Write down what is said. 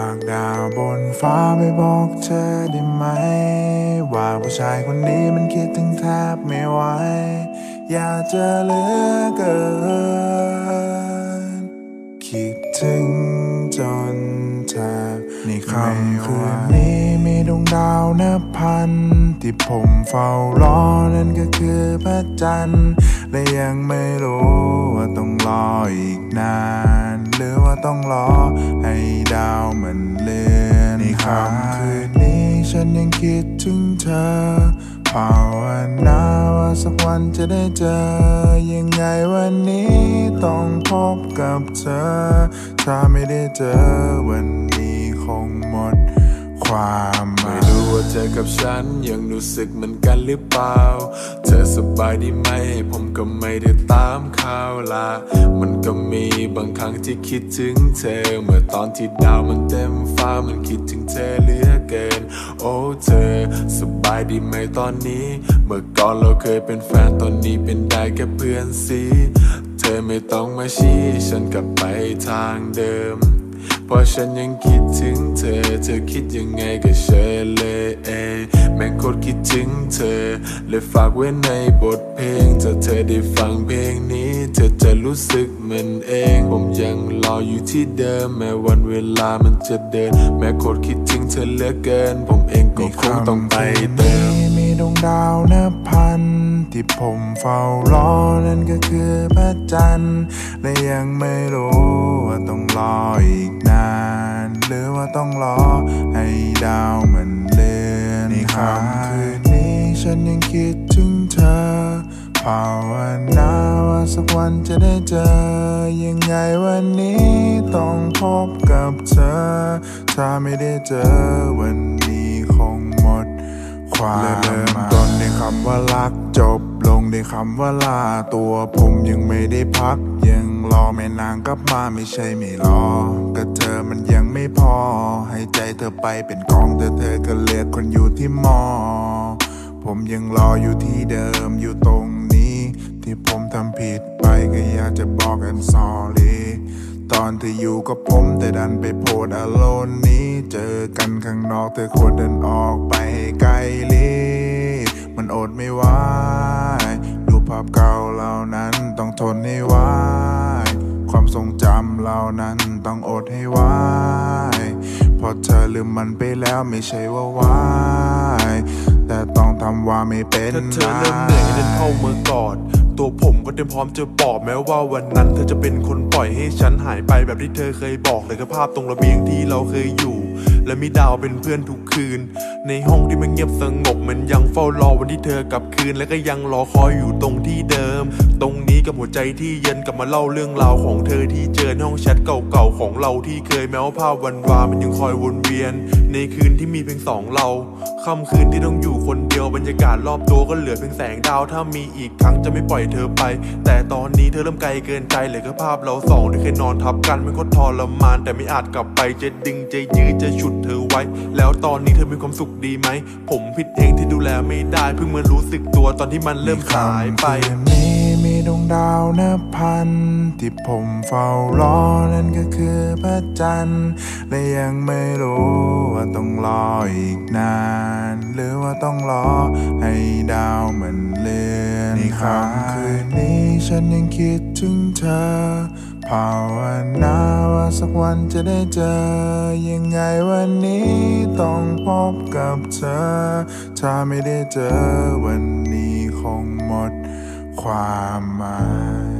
ากดาวบนฟ้าไปบอกเธอได้ไหม ว่าผู้ชายคนนี้มันคิดถึงแทบไม่ไหว อยากจะเหลือเกิน คิดถึงจนแทบในค่ำคืนนี้มีดวงดาวนับพัน ที่ผมเฝ้ารอนั่นก็คือพระจันทร์และยังไม่รู้ว่าต้องรออีกนาน หรือว่าต้องรอ ให้ดาวมันเลือนในค่ำคืนนี้ฉันยังคิดถึงเธอภาวนาว่าสักวันจะได้เจอ ยังไงวันนี้ต้องพบกับเธอ ถ้าไม่ได้เจอวันนี้คงหมด ความไม่รู้ว่าเธอกับฉันยังรู้สึกเหมือนกันหรือเปล่า เธอสบายดีไหม ผมก็ไม่ได้ตามข่าวละมันก็มีบางครั้งที่คิดถึงเธอ เมื่อตอนที่ดาวมันเต็มฟ้ามันคิดถึงเธอเหลือเกิน โอ้เธอ สบายดีไหมตอนนี้ เมื่อก่อนเราเคยเป็นแฟนตอนนี้เป็นได้แค่เพื่อนสีเธอไม่ต้องมาชี้ฉันกลับไปทางเดิม เพราะฉันยังคิดถึงเธอ เธอคิดยังไงก็เชิญเลยเอยแม่งโคตรคิดถึงเธอ เลยฝากไว้ในบทเพลงถ้าเธอได้ฟังเพลงนี้ เธอจะรู้สึกเหมือนเอง ผมยังรออยู่ที่เดิม แม้วันเวลามันจะเดิน แม้โคตรคิดถึงเธอเหลือเกิน ผมเองก็คงต้องไปเติมมีดวงดาวนับพัน ที่ผมเฝ้ารอนั่นก็คือพระจันทร์และยังไม่รู้ว่าต้องรออีกนาน หรือว่าต้องรอ ให้ดาวมันเลือนในค่ำคืนนี้ฉันยังคิดถึงเธอภาวนาว่าสักวันจะได้เจอ ยังไงวันนี้ต้องพบกับเธอ ถ้าไม่ได้เจอวันนี้คงหมด ความเริ่มต้นด้วยคำว่ารักจบลงด้วยคำว่าลาตัวผมยังไม่ได้พัก ยังรอแม่นางกลับมาไม่ใช่ไม่รอก็เธอมัน เธอไปเป็นกองแต่เธอก็เลือกคนอยู่ที่มอ ผมยังรออยู่ที่เดิมอยู่ตรงนี้ ที่ผมทำผิดไปก็อยากจะบอก I'm sorry ตอนเธออยู่กับผมแต่ดันไปโพดอโลนนี้ เจอกันข้างนอกเธอควรเดินออกไปให้ไกลลิมันอดไม่ไหวดูภาพเก่าเหล่านั้นต้องทนให้ไหวความทรงจำเหล่านั้นต้องอดให้ไหว เพอเธอลืมมันไปแล้วไม่ใช่ว่าไหวแต่ต้องทำว่าไม่เป็นถ้าเธอเริ่มเหนื่อยให้เดินเข้ามากอด ตัวผมก็เตรียมพร้อมจะปลอบแม้ว่าวันนั้น เธอจะเป็นคนปล่อยให้ฉันหายไปแบบที่เธอเคยบอกเลยก็ภาพตรงระเบียงที่เราเคยอยู่ และมีดาวเป็นเพื่อนทุกคืน ในห้องที่มันเงียบสงบมันยังเฝ้ารอวันที่เธอกลับคืน และก็ยังรอคอยอยู่ตรงที่เดิม ตรงนี้กับหัวใจที่เย็นกลับมาเล่าเรื่องราวของเธอที่เจอในห้องแชทเก่าๆของเราที่เคยแม้ว่าภาพวันวามันยังคอยวนเวียน ในคืนที่มีเพียงสองเราค่ำคืนที่ต้องอยู่คนเดียวบรรยากาศรอบตัวก็เหลือเพียงแสงดาว ถ้ามีอีกครั้งจะไม่ปล่อยเธอไป แต่ตอนนี้เธอเริ่มไกลเกินใจเหลือแค่ภาพเราสองที่เคยนอนทับกันมันก็ทรมาน แต่ไม่อาจกลับไปจะดึงจะยื้อจะฉุดเธอไว้ แล้วตอนนี้เธอมีความสุขดีไหม ผมผิดเองที่ดูแลไม่ได้ เพิ่งมารู้สึกตัวตอนที่มันเริ่มหายไป ดวงดาวนับพัน ที่ผมเฝ้ารอนั่นก็คือพระจันทร์และยังไม่รู้ว่าต้องรออีกนาน หรือว่าต้องรอให้ดาวมันเลื่อนในค่ำคืนนี้ฉันยังคิดถึงเธอภาวนาว่าสักวันจะได้เจอ ยังไงวันนี้ต้องพบกับเธอ ถ้าไม่ได้เจอวันนี้คงหมด ความหมาย